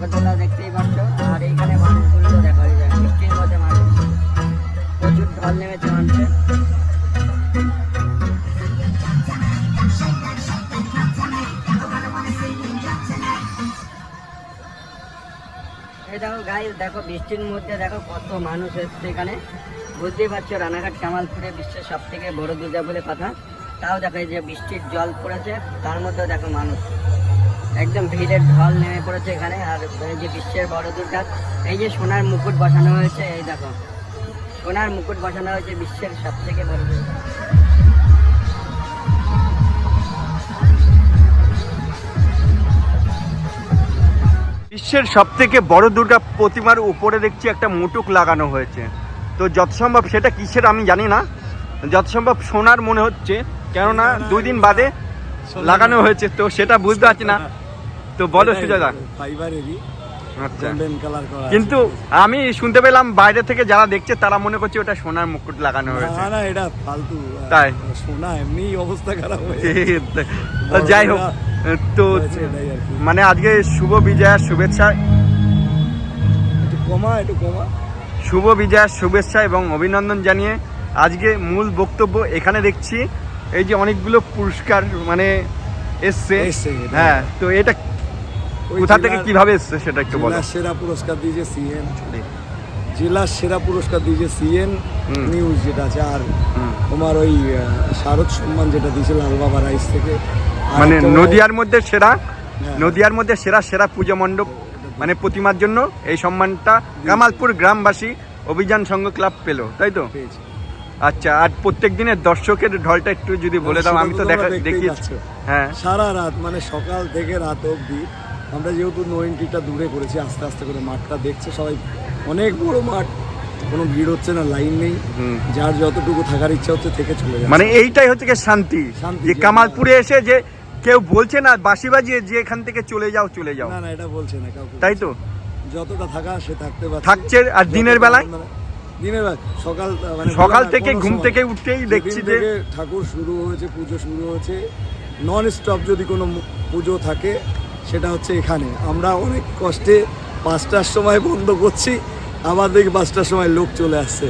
নাগরদোলা দেখতেই পাচ্ছ। আর এইখানে মানুষগুলো দেখা যায় বৃষ্টির মধ্যে মানুষ। প্রচুর ঢল নেমেছে মানুষের। এই দেখো গাই দেখো বৃষ্টির মধ্যে দেখো কত মানুষ এসছে এখানে। বুঝতেই পারছ, রানাঘাট, কামালপুরে বিশ্বের সব থেকে বড় দুর্গা বলে কথা। তাও দেখো যে বৃষ্টির জল পড়েছে, তার মধ্যেও দেখো মানুষ। একদম ভিড়ের ঢল নেমে পড়েছে এখানে আর এই যে বিশ্বের বড় দুর্গা এই যে সোনার মুকুট বসানো হয়েছে এই দেখো। সোনার মুকুট বসানো হয়েছে বিশ্বের সব থেকে বড় দুর্গা। বিশ্বের সব থেকে বড় দুর্গা প্রতিমার উপরে দেখছি একটা মুটুক লাগানো হয়েছে। তো যত সম্ভব সেটা কিসের আমি জানি না। যত সম্ভব সোনার মনে হচ্ছে কেননা দুই দিন বাদে লাগানো হয়েছে তো সেটা বুঝতে পারছি না। তো বলো সুজাদা ফাইবারেরই আচ্ছা। কালার করা কিন্তু আমি শুনতে পেলাম বাইরে থেকে যারা দেখছে তারা মনে করছে ওটা সোনার মুকুট লাগানো হয়েছে। না না এটা ফালতু। তাই? সোনা এমনি অবস্থা খারাপ হয়ে যাই হোক তো হয়েছে। মানে আজকে শুভ বিজয়ার শুভেচ্ছা। একটু কমা একটু কমা। শুভ বিজয়ার শুভেচ্ছা এবং অভিনন্দন জানিয়ে আজকে মূল বক্তব্য এখানে দেখছি। এই যে অনেকগুলো পুরস্কার মানে এসছে। হ্যাঁ তো এটা কোথা থেকে কীভাবে এসছে সেটা একটু বলো। সেরা পুরস্কার দিয়েছে সিএন। জেলার সেরা পুরস্কার দিয়েছে সিএন। নিউজ যেটা আছে আর তোমার ওই শারদ সম্মান যেটা দিয়েছে লালবাবা রাইস থেকে মানে নদিয়ার মধ্যে সেরা হ্যাঁ। নদিয়ার মধ্যে সেরা সেরা পুজো মণ্ডপ মানে প্রতিমার জন্য এই সম্মানটা কামালপুর গ্রামবাসী অভিযান সংঘ ক্লাব পেল তাই তো। আচ্ছা আর প্রত্যেক দিনের দর্শকের ঢলটা একটু যদি বলে দাও আমি তো দেখা দেখিয়েছি। হ্যাঁ। সারা রাত মানে সকাল থেকে রাত অবধি আমরা যেহেতু নো এন্ট্রিটা দূরে করেছি আস্তে আস্তে করে মাঠটা দেখছে সবাই। অনেক বড় মাঠ কোনো ভিড় হচ্ছে না লাইন নেই। যার যতটুকু থাকার ইচ্ছা হচ্ছে থেকে চলে যায় মানে এইটাই হচ্ছে কি শান্তি। শান্তি, যে কামালপুরে এসে যে কেউ বলছে না বাসি বাজিয়ে যে এখান থেকে চলে যাও চলে যাও। না না এটা বলছে না কাউকে তাই তো? যতটা থাকা সে থাকতে পারছে। থাকছে আর দিনের বেলায়? দিনের বেলা সকাল মানে সকাল থেকে ঘুম থেকে উঠতেই যেদিন দেখছি যে ঠাকুর শুরু হয়েছে পুজো শুরু হয়েছে। নন স্টপ যদি কোনো পুজো থাকে সেটা হচ্ছে এখানে। আমরা অনেক কষ্টে পাঁচটার সময় বন্ধ করছি আবার দেখি পাঁচটার সময় লোক চলে আসছে।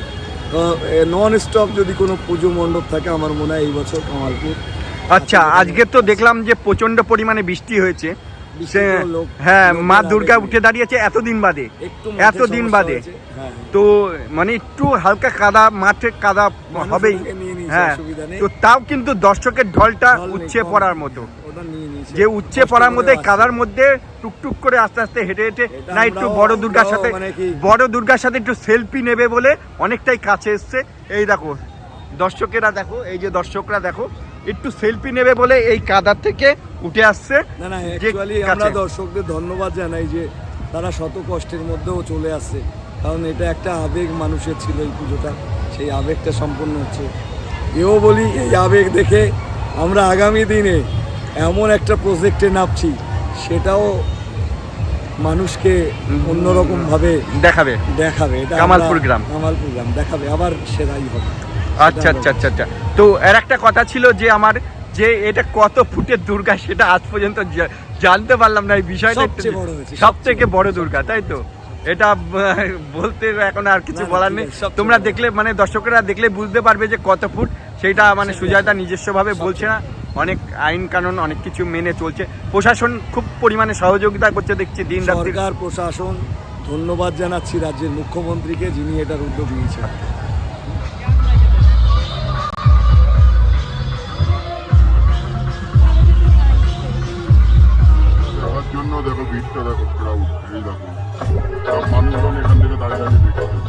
নন স্টপ যদি কোনো পুজো মণ্ডপ থাকে আমার মনে হয় এই বছর কামালপুর আচ্ছা আজকে তো দেখলাম যে প্রচণ্ড পরিমাণে বৃষ্টি হয়েছে। হ্যাঁ মা দুর্গা উঠে দাঁড়িয়েছে এতদিন বাদে এতদিন বাদে। হ্যাঁ তো মানে একটু হালকা কাদা মাঠে কাদা হবেই। হ্যাঁ। তো তাও কিন্তু দর্শকের ঢলটা উচ্ছে পড়ার মতো। যে উচ্ছে পড়ার মধ্যে কাদার মধ্যে টুকটুক করে আস্তে আস্তে হেঁটে হেঁটে না একটু বড় দুর্গার সাথে মানে বড় দুর্গার সাথে একটু সেলফি নেবে বলে অনেকটাই কাছে এসছে। এই দেখো দর্শকেরা দেখো এই যে দর্শকরা দেখো একটু সেলফি নেবে বলে এই কাদার থেকে উঠে আসছে। না না অ্যাকচুয়ালি আমরা দর্শকদের ধন্যবাদ জানাই যে তারা শত কষ্টের মধ্যেও চলে আসছে। কারণ এটা একটা আবেগ মানুষের ছিল এই পুজোটা। সেই আবেগটা সম্পূর্ণ হচ্ছে। এও বলি এই আবেগ দেখে আমরা আগামী দিনে এমন একটা প্রজেক্টে নামছি সেটাও মানুষকে অন্যরকম ভাবে দেখাবে। দেখাবে। এটা কামালপুর গ্রাম। কামালপুর গ্রাম দেখাবে আবার সেরাই হবে। আচ্ছা আচ্ছা আচ্ছা আচ্ছা। তো এর একটা কথা ছিল যে আমার যে এটা কত ফুটের দুর্গা সেটা আজ পর্যন্ত জানতে পারলাম না এই বিষয়টা সব থেকে বড় দুর্গা তাই তো? এটা বলতে এখন আর কিছু বলার নেই। তোমরা দেখলে মানে দর্শকরা দেখলে বুঝতে পারবে যে কত ফুট সেটা মানে সুজাতা নিজস্বভাবে বলছে না। অনেক আইন কানুন অনেক কিছু মেনে চলছে। প্রশাসন খুব পরিমাণে সহযোগিতা করছে দেখছি দিন রাত্রি সরকার প্রশাসন ধন্যবাদ জানাচ্ছি রাজ্যের মুখ্যমন্ত্রীকে যিনি এটার উদ্যোগ নিয়েছেন। এই দেখুন মানুষজন এখান থেকে দাঁড়িয়ে দাঁড়িয়ে দেখছে